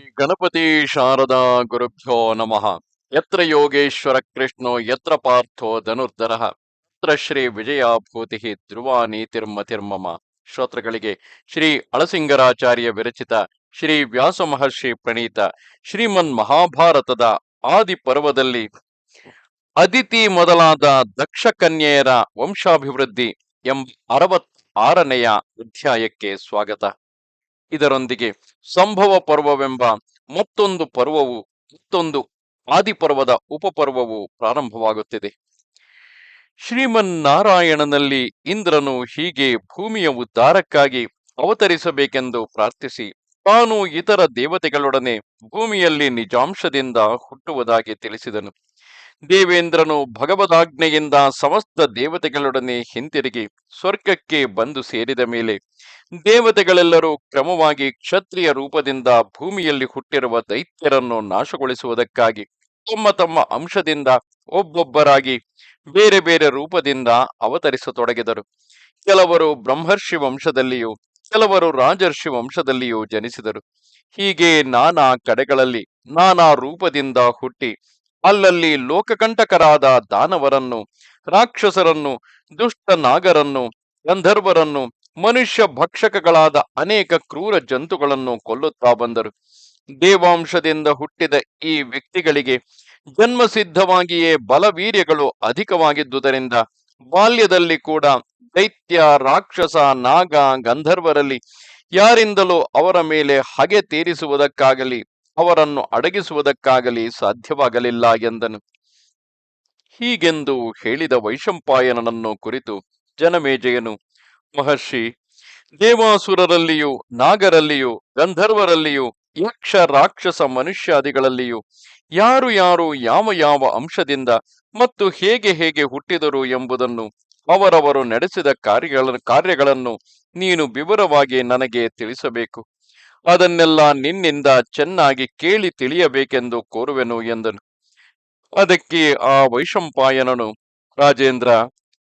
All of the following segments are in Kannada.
ಗಣಪತಿ ಶಾರದಾ ಗುರುಭ್ಯೋ ನಮಃ. ಯತ್ರ ಯೋಗೇಶ್ವರ ಕೃಷ್ಣೋ, ಯತ್ರ ಪಾರ್ಥೋ ಧನುರ್ಧರ. ಯತ್ರ ಶ್ರೀ ವಿಜಯಾಭೂತಿ ಧ್ರುವ ನೀತಿರ್ಮತಿರ್ಮಮ ಶ್ರೋತ್ರಗಳಿಗೆ ಶ್ರೀ ಅಳಸಿಂಗರಾಚಾರ್ಯ ವಿರಚಿತ ಶ್ರೀ ವ್ಯಾಸ ಮಹರ್ಷಿ ಪ್ರಣೀತ ಶ್ರೀಮನ್ ಮಹಾಭಾರತದ ಆದಿ ಪರ್ವದಲ್ಲಿ ಅದಿತಿ ಮೊದಲಾದ ದಕ್ಷ ಕನ್ಯೆಯರ ವಂಶಾಭಿವೃದ್ಧಿ ಎಂಬ ಅರವತ್ ಆರನೆಯ ಅಧ್ಯಾಯಕ್ಕೆ ಸ್ವಾಗತ. ಇದರೊಂದಿಗೆ ಸಂಭವ ಪರ್ವವೆಂಬ ಮತ್ತೊಂದು ಪರ್ವವು, ಮತ್ತೊಂದು ಆದಿಪರ್ವದ ಉಪಪರ್ವವು ಪ್ರಾರಂಭವಾಗುತ್ತಿದೆ. ಶ್ರೀಮನ್ನಾರಾಯಣನಲ್ಲಿ ಇಂದ್ರನು ಹೀಗೆ ಭೂಮಿಯ ಉದ್ಧಾರಕ್ಕಾಗಿ ಅವತರಿಸಬೇಕೆಂದು ಪ್ರಾರ್ಥಿಸಿ, ತಾನು ಇತರ ದೇವತೆಗಳೊಡನೆ ಭೂಮಿಯಲ್ಲಿ ನಿಜಾಂಶದಿಂದ ಹುಟ್ಟುವುದಾಗಿ ತಿಳಿಸಿದನು. ದೇವೇಂದ್ರನು ಭಗವದಾಜ್ಞೆಯಿಂದ ಸಮಸ್ತ ದೇವತೆಗಳೊಡನೆ ಹಿಂತಿರುಗಿ ಸ್ವರ್ಗಕ್ಕೆ ಬಂದು ಸೇರಿದ ಮೇಲೆ ದೇವತೆಗಳೆಲ್ಲರೂ ಕ್ರಮವಾಗಿ ಕ್ಷತ್ರಿಯ ರೂಪದಿಂದ ಭೂಮಿಯಲ್ಲಿ ಹುಟ್ಟಿರುವ ದೈತ್ಯರನ್ನು ನಾಶಗೊಳಿಸುವುದಕ್ಕಾಗಿ ತಮ್ಮ ತಮ್ಮ ಅಂಶದಿಂದ ಒಬ್ಬೊಬ್ಬರಾಗಿ ಬೇರೆ ಬೇರೆ ರೂಪದಿಂದ ಅವತರಿಸತೊಡಗಿದರು. ಕೆಲವರು ಬ್ರಹ್ಮರ್ಷಿ ವಂಶದಲ್ಲಿಯೂ ಕೆಲವರು ರಾಜರ್ಷಿ ವಂಶದಲ್ಲಿಯೂ ಜನಿಸಿದರು. ಹೀಗೆ ನಾನಾ ಕಡೆಗಳಲ್ಲಿ ನಾನಾ ರೂಪದಿಂದ ಹುಟ್ಟಿ ಅಲ್ಲಲ್ಲಿ ಲೋಕಕಂಟಕರಾದ ದಾನವರನ್ನು, ರಾಕ್ಷಸರನ್ನು ದುಷ್ಟ ನಾಗರನ್ನು ಗಂಧರ್ವರನ್ನು, ಮನುಷ್ಯ ಭಕ್ಷಕಗಳಾದ ಅನೇಕ ಕ್ರೂರ ಜಂತುಗಳನ್ನು ಕೊಲ್ಲುತ್ತಾ ಬಂದರು. ದೇವಾಂಶದಿಂದ ಹುಟ್ಟಿದ ಈ ವ್ಯಕ್ತಿಗಳಿಗೆ ಜನ್ಮಸಿದ್ಧವಾಗಿಯೇ ಬಲವೀರ್ಯಗಳು ಅಧಿಕವಾಗಿದ್ದುದರಿಂದ ಬಾಲ್ಯದಲ್ಲಿ ಕೂಡ ದೈತ್ಯ, ರಾಕ್ಷಸ, ನಾಗ, ಗಂಧರ್ವರಲ್ಲಿ ಯಾರಿಂದಲೂ ಅವರ ಮೇಲೆ ಹಗೆ ತೀರಿಸುವುದಕ್ಕಾಗಲಿ ಅವರನ್ನು ಅಡಗಿಸುವುದಕ್ಕಾಗಲಿ ಸಾಧ್ಯವಾಗಲಿಲ್ಲ ಎಂದನು. ಹೀಗೆಂದು ಹೇಳಿದ ವೈಶಂಪಾಯನನನ್ನು ಕುರಿತು ಜನಮೇಜಯನು, ಮಹರ್ಷಿ, ದೇವಾಸುರರಲ್ಲಿಯೂ, ನಾಗರಲ್ಲಿಯೂ, ಗಂಧರ್ವರಲ್ಲಿಯೂ ಯಕ್ಷ ರಾಕ್ಷಸ ಮನುಷ್ಯಾದಿಗಳಲ್ಲಿಯೂ, ಯಾರು ಯಾರು ಯಾವ ಯಾವ ಅಂಶದಿಂದ ಮತ್ತು ಹೇಗೆ ಹೇಗೆ ಹುಟ್ಟಿದರು ಎಂಬುದನ್ನು, ಅವರವರು ನಡೆಸಿದ ಕಾರ್ಯಗಳ, ಕಾರ್ಯಗಳನ್ನು ನೀನು ವಿವರವಾಗಿ ನನಗೆ ತಿಳಿಸಬೇಕು. ಅದನ್ನೆಲ್ಲ ನಿನ್ನಿಂದ ಚೆನ್ನಾಗಿ ಕೇಳಿ ತಿಳಿಯಬೇಕೆಂದು ಕೋರುವೆನು ಎಂದನು. ಅದಕ್ಕೆ ಆ ವೈಶಂಪಾಯನನು, ರಾಜೇಂದ್ರ,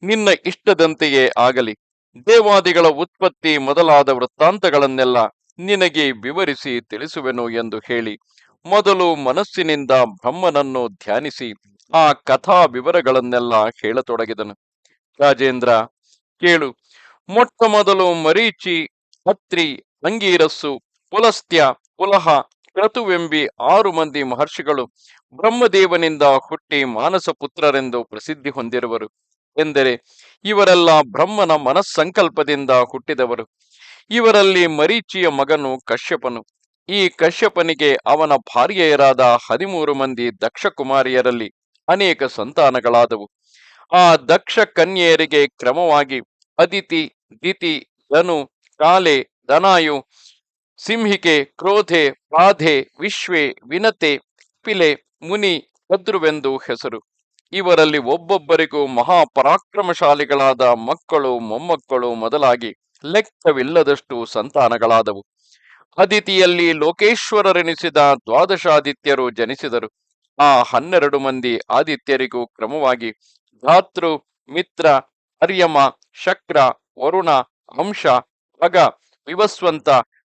ನಿನ್ನ ಇಷ್ಟದಂತೆಯೇ ಆಗಲಿ. ದೇವಾದಿಗಳ ಉತ್ಪತ್ತಿ ಮೊದಲಾದ ವೃತ್ತಾಂತಗಳನ್ನೆಲ್ಲ ನಿನಗೆ ವಿವರಿಸಿ ತಿಳಿಸುವೆನು ಎಂದು ಹೇಳಿ, ಮೊದಲು ಮನಸ್ಸಿನಿಂದ ಬ್ರಹ್ಮನನ್ನು ಧ್ಯಾನಿಸಿ ಆ ಕಥಾ ವಿವರಗಳನ್ನೆಲ್ಲ ಹೇಳತೊಡಗಿದನು. ರಾಜೇಂದ್ರ, ಕೇಳು ಮೊಟ್ಟ ಮೊದಲು ಮರೀಚಿ, ಹತ್ರಿ, ಅಂಗೀರಸ್ಸು ಪುಲಸ್ತ್ಯ, ಪುಲಹ, ಕ್ರತುವೆಂಬಿ ಆರು ಮಂದಿ ಮಹರ್ಷಿಗಳು ಬ್ರಹ್ಮದೇವನಿಂದ ಹುಟ್ಟಿ ಮಾನಸ ಪುತ್ರರೆಂದು ಪ್ರಸಿದ್ಧಿ ಹೊಂದಿರುವರು. ಎಂದರೆ ಇವರೆಲ್ಲ ಬ್ರಹ್ಮನ ಮನಸ್ಸಂಕಲ್ಪದಿಂದ ಹುಟ್ಟಿದವರು. ಇವರಲ್ಲಿ ಮರೀಚಿಯ ಮಗನು ಕಶ್ಯಪನು. ಈ ಕಶ್ಯಪನಿಗೆ ಅವನ ಭಾರ್ಯೆಯರಾದ ಹದಿಮೂರು ಮಂದಿ ದಕ್ಷ ಕುಮಾರಿಯರಲ್ಲಿ ಅನೇಕ ಸಂತಾನಗಳಾದವು. ಆ ದಕ್ಷ ಕನ್ಯೆಯರಿಗೆ ಕ್ರಮವಾಗಿ ಅದಿತಿ, ದಿತಿ, ಧನು, ಕಾಲೆ ದನಾಯು ಸಿಂಹಿಕೆ, ಕ್ರೋಧೆ, ಬಾಧೆ, ವಿಶ್ವೆ, ವಿನತೆ, ಪಿಲೆ, ಮುನಿ ಭದ್ರುವೆಂದು ಹೆಸರು. ಇವರಲ್ಲಿ ಒಬ್ಬೊಬ್ಬರಿಗೂ ಮಹಾಪರಾಕ್ರಮಶಾಲಿಗಳಾದ ಮಕ್ಕಳು, ಮೊಮ್ಮಕ್ಕಳು ಮೊದಲಾಗಿ ಲೆಕ್ಕವಿಲ್ಲದಷ್ಟು ಸಂತಾನಗಳಾದವು. ಅದಿತಿಯಲ್ಲಿ ಲೋಕೇಶ್ವರರೆನಿಸಿದ ದ್ವಾದಶಾದಿತ್ಯರು ಜನಿಸಿದರು. ಆ ಹನ್ನೆರಡು ಮಂದಿ ಆದಿತ್ಯರಿಗೂ ಕ್ರಮವಾಗಿ ಧಾತೃ, ಮಿತ್ರ, ಅರ್ಯಮ, ಶಕ್ರ, ವರುಣ, ಹಂಶ ಅಗ ವಿವಸ್ವಂತ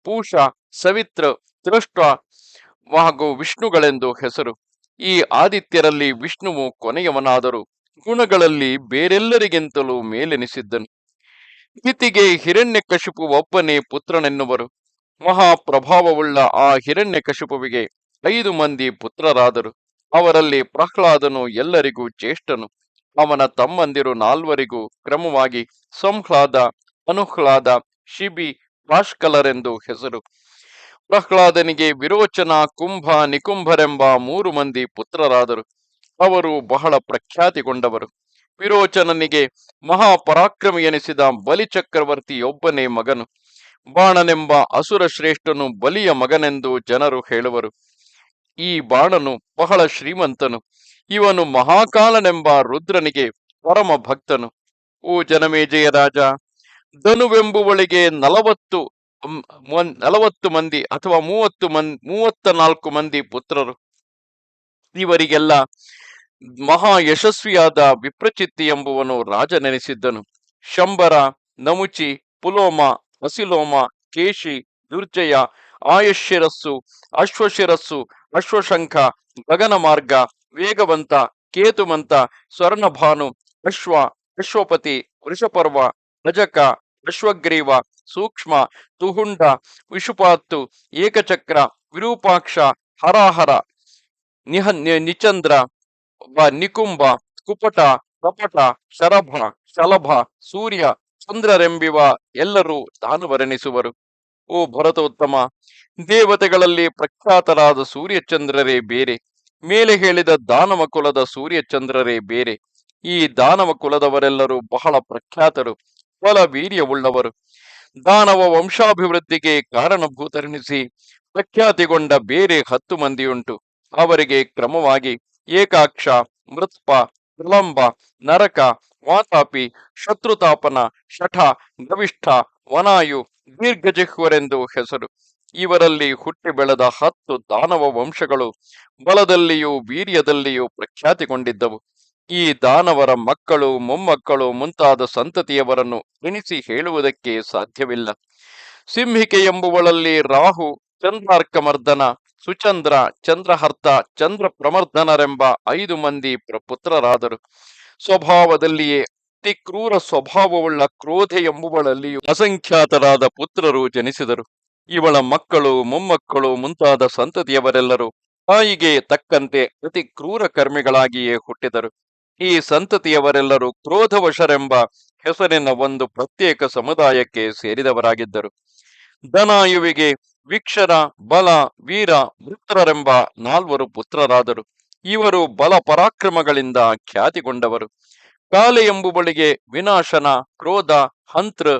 ಪೂಷ ಸವಿತ್ರ ತ್ರಷ್ಟ ಹಾಗೂ ವಿಷ್ಣುಗಳೆಂದು ಹೆಸರು. ಈ ಆದಿತ್ಯರಲ್ಲಿ ವಿಷ್ಣುವು ಕೊನೆಯವನಾದರೂ ಗುಣಗಳಲ್ಲಿ ಬೇರೆಲ್ಲರಿಗಿಂತಲೂ ಮೇಲೆನಿಸಿದ್ದನು. ಇತಿಗೆ ಹಿರಣ್ಯಕಶಿಪು ಒಬ್ಬನೇ ಪುತ್ರನೆನ್ನುವರು. ಮಹಾಪ್ರಭಾವವುಳ್ಳ ಆ ಹಿರಣ್ಯಕಶಿಪುವಿಗೆ ಐದು ಮಂದಿ ಪುತ್ರರಾದರು. ಅವರಲ್ಲಿ ಪ್ರಹ್ಲಾದನು ಎಲ್ಲರಿಗೂ ಜ್ಯೇಷ್ಠನು. ಅವನ ತಮ್ಮಂದಿರು ನಾಲ್ವರಿಗೂ ಕ್ರಮವಾಗಿ ಸಂಹ್ಲಾದ, ಅನುಹ್ಲಾದ, ಶಿಬಿ ಭಾಷ್ಕಲರೆಂದು ಹೆಸರು. ಪ್ರಹ್ಲಾದನಿಗೆ ವಿರೋಚನ ಕುಂಭ ನಿಕುಂಭರೆಂಬ ಮೂರು ಮಂದಿ ಪುತ್ರರಾದರು. ಅವರು ಬಹಳ ಪ್ರಖ್ಯಾತಿಗೊಂಡವರು. ವಿರೋಚನನಿಗೆ ಮಹಾಪರಾಕ್ರಮಿ ಎನಿಸಿದ ಬಲಿಚಕ್ರವರ್ತಿಯೊಬ್ಬನೇ ಮಗನು. ಬಾಣನೆಂಬ ಅಸುರ ಶ್ರೇಷ್ಠನು ಬಲಿಯ ಮಗನೆಂದು ಜನರು ಹೇಳುವರು. ಈ ಬಾಣನು ಬಹಳ ಶ್ರೀಮಂತನು. ಇವನು ಮಹಾಕಾಲನೆಂಬ ರುದ್ರನಿಗೆ ಪರಮ ಭಕ್ತನು ಓ ಜನಮೇಜಯ ರಾಜ ಧನುವೆಂಬುವಳಿಗೆ ನಲವತ್ತು ನಲವತ್ತು ಮಂದಿ ಅಥವಾ ಮೂವತ್ತು ಮನ್, ಮೂವತ್ತ ನಾಲ್ಕು ಮಂದಿ ಪುತ್ರರು. ಇವರಿಗೆಲ್ಲ ಮಹಾ ಯಶಸ್ವಿಯಾದ ವಿಪ್ರಚಿತ್ತಿ ಎಂಬುವನು ರಾಜನೆನಿಸಿದ್ದನು ಶಂಬರ, ನಮುಚಿ, ಪುಲೋಮ ಹಸಿಲೋಮ ಕೇಶಿ, ದುರ್ಜಯ ಆಯುಷ್ಯರಸ್ಸು ಅಶ್ವಶಿರಸ್ಸು, ಅಶ್ವಶಂಖ ಗಗನ ಮಾರ್ಗ ವೇಗವಂತ, ಕೇತುಮಂತ, ಸ್ವರ್ಣಭಾನು, ಅಶ್ವ, ಅಶ್ವಪತಿ, ವೃಷಪರ್ವ ಅಜಕ ಅಶ್ವಗ್ರೀವ ಸೂಕ್ಷ್ಮ, ತುಹುಂಡ ವಿಶುಪಾತ್ತು ಏಕಚಕ್ರ, ವಿರೂಪಾಕ್ಷ, ಹರಾಹರ, ನಿಹ ನಿಚಂದ್ರ ನಿಕುಂಭ, ಕುಪಟ, ಕಪಟ, ಶರಭ, ಶಲಭ, ಸೂರ್ಯ, ಚಂದ್ರರೆಂಬಿವ ಎಲ್ಲರೂ ದಾನವರೆನಿಸುವರು. ಓ ಭರತೋತ್ತಮ, ದೇವತೆಗಳಲ್ಲಿ ಪ್ರಖ್ಯಾತರಾದ ಸೂರ್ಯಚಂದ್ರರೇ ಬೇರೆ, ಮೇಲೆ ಹೇಳಿದ ದಾನವ ಕುಲದ ಸೂರ್ಯಚಂದ್ರರೇ ಬೇರೆ. ಈ ದಾನವ ಕುಲದವರೆಲ್ಲರೂ ಬಹಳ ಪ್ರಖ್ಯಾತರು. ಬಲ ವೀರ್ಯವುಳ್ಳವರು. ದಾನವ ವಂಶಾಭಿವೃದ್ಧಿಗೆ ಕಾರಣಭೂತರೆನಿಸಿ ಪ್ರಖ್ಯಾತಿಗೊಂಡ ಬೇರೆ ಹತ್ತು ಮಂದಿಯುಂಟು. ಅವರಿಗೆ ಕ್ರಮವಾಗಿ ಏಕಾಕ್ಷ, ಮೃತ್ಪ ಪ್ರಲಂಬ ನರಕ, ವಾತಾಪಿ, ಶತ್ರುತಾಪನ, ಶಠ, ಗವಿಷ್ಠ, ವನಾಯು, ದೀರ್ಘಜಿಹ್ವರೆಂದು ಹೆಸರು. ಇವರಲ್ಲಿ ಹುಟ್ಟಿ ಬೆಳೆದ ಹತ್ತು ದಾನವ ವಂಶಗಳು ಬಲದಲ್ಲಿಯೂ ವೀರ್ಯದಲ್ಲಿಯೂ ಪ್ರಖ್ಯಾತಿಗೊಂಡಿದ್ದವು. ಈ ದಾನವರ ಮಕ್ಕಳು, ಮೊಮ್ಮಕ್ಕಳು ಮುಂತಾದ ಸಂತತಿಯವರನ್ನು ಎಣಿಸಿ ಹೇಳುವುದಕ್ಕೆ ಸಾಧ್ಯವಿಲ್ಲ. ಸಿಂಹಿಕೆ ಎಂಬುವಳಲ್ಲಿ ರಾಹು, ಚಂದ್ರಾರ್ಕಮರ್ದನ, ಸುಚಂದ್ರ, ಚಂದ್ರಹರ್ತ ಚಂದ್ರ ಪ್ರಮರ್ದನರೆಂಬ ಐದು ಮಂದಿ ಪ್ರಪುತ್ರರಾದರು. ಸ್ವಭಾವದಲ್ಲಿಯೇ ಅತಿ ಕ್ರೂರ ಸ್ವಭಾವವುಳ್ಳ ಕ್ರೋಧೆ ಎಂಬುವಳಲ್ಲಿಯೂ ಅಸಂಖ್ಯಾತರಾದ ಪುತ್ರರು ಜನಿಸಿದರು. ಇವಳ ಮಕ್ಕಳು, ಮೊಮ್ಮಕ್ಕಳು ಮುಂತಾದ ಸಂತತಿಯವರೆಲ್ಲರೂ ತಾಯಿಗೆ ತಕ್ಕಂತೆ ಅತಿ ಕ್ರೂರ ಕರ್ಮಿಗಳಾಗಿಯೇ ಹುಟ್ಟಿದರು. ಈ ಸಂತತಿಯವರೆಲ್ಲರೂ ಕ್ರೋಧವಶರೆಂಬ ಹೆಸರಿನ ಒಂದು ಪ್ರತ್ಯೇಕ ಸಮುದಾಯಕ್ಕೆ ಸೇರಿದವರಾಗಿದ್ದರು. ಧನಾಯುವಿಗೆ ವಿಕ್ಷರ, ಬಲ, ವೀರ, ವೃತ್ರರೆಂಬ ನಾಲ್ವರು ಪುತ್ರರಾದರು. ಇವರು ಬಲ ಪರಾಕ್ರಮಗಳಿಂದ ಖ್ಯಾತಿಗೊಂಡವರು. ಕಾಲೆ ಎಂಬುವಳಿಗೆ ವಿನಾಶನ, ಕ್ರೋಧ, ಹಂತ್ರ,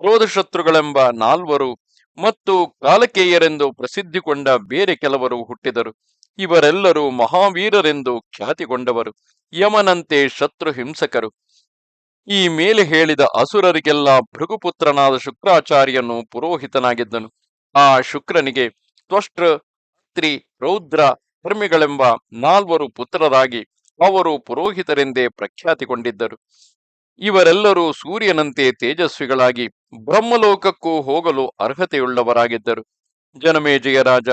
ಕ್ರೋಧಶತ್ರುಗಳೆಂಬ ನಾಲ್ವರು ಮತ್ತು ಕಾಲಕೇಯರೆಂದು ಪ್ರಸಿದ್ಧಿಗೊಂಡ ಬೇರೆ ಕೆಲವರು ಹುಟ್ಟಿದರು. ಇವರೆಲ್ಲರೂ ಮಹಾವೀರರೆಂದು ಖ್ಯಾತಿಗೊಂಡವರು. ಯಮನಂತೆ ಶತ್ರು ಹಿಂಸಕರು. ಈ ಮೇಲೆ ಹೇಳಿದ ಅಸುರರಿಗೆಲ್ಲ ಭೃಗುಪುತ್ರನಾದ ಶುಕ್ರಾಚಾರ್ಯನು ಪುರೋಹಿತನಾಗಿದ್ದನು. ಆ ಶುಕ್ರನಿಗೆ ತ್ವಷ್ಟ್ರ ತ್ರಿ, ರೌದ್ರ, ಧರ್ಮಿಗಳೆಂಬ ನಾಲ್ವರು ಪುತ್ರರಾಗಿ ಅವರು ಪುರೋಹಿತರೆಂದೇ ಪ್ರಖ್ಯಾತಿಗೊಂಡಿದ್ದರು. ಇವರೆಲ್ಲರೂ ಸೂರ್ಯನಂತೆ ತೇಜಸ್ವಿಗಳಾಗಿ ಬ್ರಹ್ಮಲೋಕಕ್ಕೂ ಹೋಗಲು ಅರ್ಹತೆಯುಳ್ಳವರಾಗಿದ್ದರು. ಜನಮೇಜಯ ರಾಜ,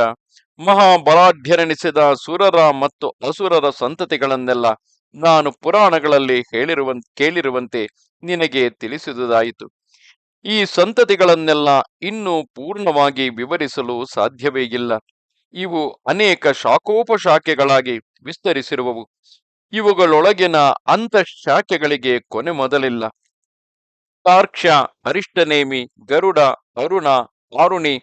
ಮಹಾಬಲಾಢ್ಯರೆನಿಸಿದ ಸುರರ ಮತ್ತು ಅಸುರರ ಸಂತತಿಗಳನ್ನೆಲ್ಲ ನಾನು ಪುರಾಣಗಳಲ್ಲಿ ಹೇಳಿರುವ, ಕೇಳಿರುವಂತೆ ನಿನಗೆ ತಿಳಿಸಿದುದಾಯಿತು. ಈ ಸಂತತಿಗಳನ್ನೆಲ್ಲ ಇನ್ನೂ ಪೂರ್ಣವಾಗಿ ವಿವರಿಸಲು ಸಾಧ್ಯವೇ ಇಲ್ಲ. ಇವು ಅನೇಕ ಶಾಖೋಪಶಾಖೆಗಳಾಗಿ ವಿಸ್ತರಿಸಿರುವವು. ಇವುಗಳೊಳಗಿನ ಅಂತಃಶಾಖೆಗಳಿಗೆ ಕೊನೆ ಮೊದಲಿಲ್ಲ. ಕಾರ್ಕ್ಷ ಅರಿಷ್ಟನೇಮಿ, ಗರುಡ, ಅರುಣ, ವಾರುಣಿ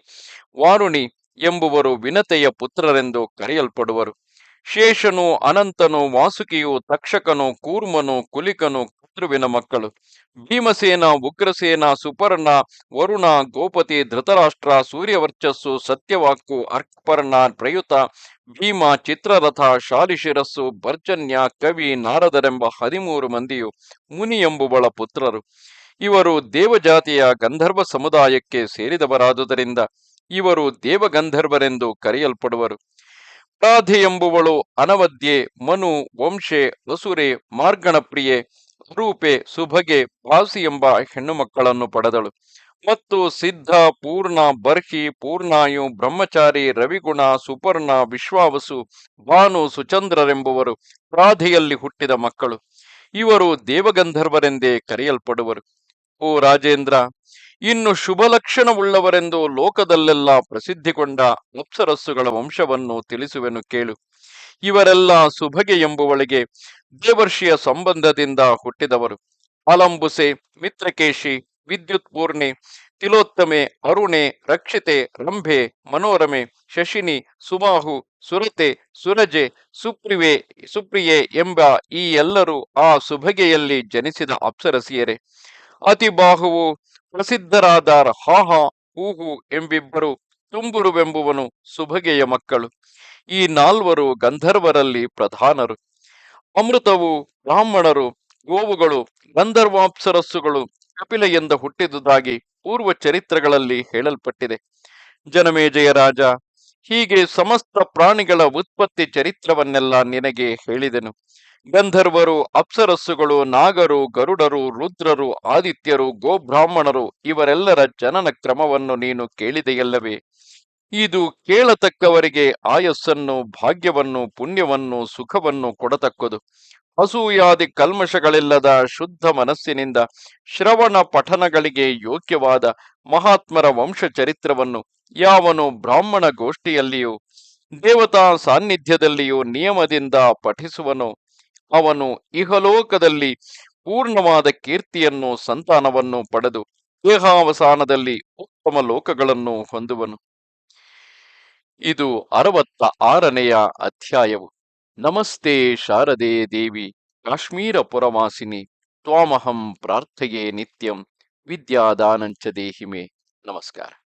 ವಾರುಣಿ ಎಂಬುವರು ವಿನತೆಯ ಪುತ್ರರೆಂದು ಕರೆಯಲ್ಪಡುವರು. ಶೇಷನು, ಅನಂತನು, ವಾಸುಕಿಯು, ತಕ್ಷಕನು, ಕೂರ್ಮನು, ಕುಲಿಕನು ಕತ್ರುವಿನ ಮಕ್ಕಳು. ಭೀಮಸೇನ, ಉಗ್ರಸೇನ, ಸುಪರ್ಣ, ವರುಣ ಗೋಪತಿ ಧೃತರಾಷ್ಟ್ರ, ಸೂರ್ಯವರ್ಚಸ್ಸು ಸತ್ಯವಾಕು ಅರ್ಪರ್ಣ ಪ್ರಯುತ, ಭೀಮ, ಚಿತ್ರರಥ, ಶಾಲಿಶಿರಸ್ಸು, ಭರ್ಜನ್ಯ, ಕವಿ, ನಾರದರೆಂಬ ಹದಿಮೂರು ಮಂದಿಯು ಮುನಿ ಎಂಬುವಳ ಪುತ್ರರು. ಇವರು ದೇವಜಾತಿಯ ಗಂಧರ್ವ ಸಮುದಾಯಕ್ಕೆ ಸೇರಿದವರಾದುದರಿಂದ ಇವರು ದೇವಗಂಧರ್ವರೆಂದು ಕರೆಯಲ್ಪಡುವರು. ರಾಧೆ ಎಂಬುವಳು ಅನವದ್ಯೆ ಮನು, ವಂಶೆ ವಸುರೆ ಮಾರ್ಗಣಪ್ರಿಯೆ ರೂಪೆ ಸುಭಗೆ ಭಾಸಿ ಎಂಬ ಹೆಣ್ಣು ಮಕ್ಕಳನ್ನು ಪಡೆದಳು. ಮತ್ತು ಸಿದ್ಧ, ಪೂರ್ಣ, ಬರ್ಹಿ, ಪೂರ್ಣಾಯು, ಬ್ರಹ್ಮಚಾರಿ, ರವಿಗುಣ, ಸುಪರ್ಣ, ವಿಶ್ವಾವಸು, ಭಾನು, ಸುಚಂದ್ರರೆಂಬುವರು ರಾಧೆಯಲ್ಲಿ ಹುಟ್ಟಿದ ಮಕ್ಕಳು. ಇವರು ದೇವಗಂಧರ್ವರೆಂದೇ ಕರೆಯಲ್ಪಡುವರು. ಓ ರಾಜೇಂದ್ರ ಇನ್ನು ಶುಭ ಲಕ್ಷಣವುಳ್ಳವರೆಂದು ಲೋಕದಲ್ಲೆಲ್ಲ ಪ್ರಸಿದ್ಧಿಗೊಂಡ ಅಪ್ಸರಸ್ಸುಗಳ ವಂಶವನ್ನು ತಿಳಿಸುವೆನು ಕೇಳು. ಇವರೆಲ್ಲ ಸುಭಗೆ ಎಂಬುವಳಿಗೆ ದೇವರ್ಷಿಯ ಸಂಬಂಧದಿಂದ ಹುಟ್ಟಿದವರು. ಅಲಂಬುಸೆ, ಮಿತ್ರಕೇಶಿ, ವಿದ್ಯುತ್ ಪೂರ್ಣೆ, ತಿಲೋತ್ತಮೆ, ಅರುಣೆ, ರಕ್ಷಿತೆ, ರಂಭೆ, ಮನೋರಮೆ, ಶಶಿನಿ, ಸುಮಾಹು, ಸುರತೆ, ಸುರಜೆ, ಸುಪ್ರಿವೆ, ಸುಪ್ರಿಯೆ ಎಂಬ ಈ ಎಲ್ಲರೂ ಆ ಸುಭಗೆಯಲ್ಲಿ ಜನಿಸಿದ ಅಪ್ಸರಸಿಯರೇ. ಅತಿಬಾಹುವು ಪ್ರಸಿದ್ಧರಾದ ಹಾಹ, ಹೂಹು ಎಂಬಿಬ್ಬರು ತುಂಬುರುವೆಂಬುವನು ಸುಭಗೆಯ ಮಕ್ಕಳು. ಈ ನಾಲ್ವರು ಗಂಧರ್ವರಲ್ಲಿ ಪ್ರಧಾನರು. ಅಮೃತವು ಬ್ರಾಹ್ಮಣರು, ಗೋವುಗಳು, ಗಂಧರ್ವಾಪ್ಸರಸ್ಸುಗಳು ಕಪಿಲೆಯಿಂದ ಹುಟ್ಟಿದುದಾಗಿ ಪೂರ್ವ ಚರಿತ್ರೆಗಳಲ್ಲಿ ಹೇಳಲ್ಪಟ್ಟಿದೆ. ಜನಮೇಜಯ ರಾಜ, ಹೀಗೆ ಸಮಸ್ತ ಪ್ರಾಣಿಗಳ ಉತ್ಪತ್ತಿ ಚರಿತ್ರವನ್ನೆಲ್ಲ ನಿನಗೆ ಹೇಳಿದೆನು. ಗಂಧರ್ವರು, ಅಪ್ಸರಸ್ಸುಗಳು, ನಾಗರು, ಗರುಡರು, ರುದ್ರರು, ಆದಿತ್ಯರು, ಗೋಬ್ರಾಹ್ಮಣರು ಇವರೆಲ್ಲರ ಜನನ ಕ್ರಮವನ್ನು ನೀನು ಕೇಳಿದೆಯಲ್ಲವೇ? ಇದು ಕೇಳತಕ್ಕವರಿಗೆ ಆಯಸ್ಸನ್ನು, ಭಾಗ್ಯವನ್ನು, ಪುಣ್ಯವನ್ನು, ಸುಖವನ್ನು ಕೊಡತಕ್ಕದು. ಅಸೂಯಾದಿ ಕಲ್ಮಶಗಳಿಲ್ಲದ ಶುದ್ಧ ಮನಸ್ಸಿನಿಂದ ಶ್ರವಣ ಪಠನಗಳಿಗೆ ಯೋಗ್ಯವಾದ ಮಹಾತ್ಮರ ವಂಶ ಚರಿತ್ರವನ್ನು ಯಾವನು ಬ್ರಾಹ್ಮಣ ಗೋಷ್ಠಿಯಲ್ಲಿಯೂ, ದೇವತಾ ಸಾನ್ನಿಧ್ಯದಲ್ಲಿಯೂ ನಿಯಮದಿಂದ ಪಠಿಸುವನೋ. ಅವನು ಇಹಲೋಕದಲ್ಲಿ ಪೂರ್ಣವಾದ ಕೀರ್ತಿಯನ್ನು, ಸಂತಾನವನ್ನು ಪಡೆದು ದೇಹಾವಸಾನದಲ್ಲಿ ಉತ್ತಮ ಲೋಕಗಳನ್ನು ಹೊಂದುವನು. ಇದು ಅರವತ್ತ ಆರನೆಯ ಅಧ್ಯಾಯವು. ನಮಸ್ತೆ ಶಾರದೆ ದೇವಿ, ಕಾಶ್ಮೀರ ಪುರವಾಸಿನಿ, ತ್ವಾಮಹಂ ಪ್ರಾರ್ಥೆಯೇ ನಿತ್ಯಂ, ವಿದ್ಯಾದಾನಂಚ ದೇಹಿಮೆ. ನಮಸ್ಕಾರ.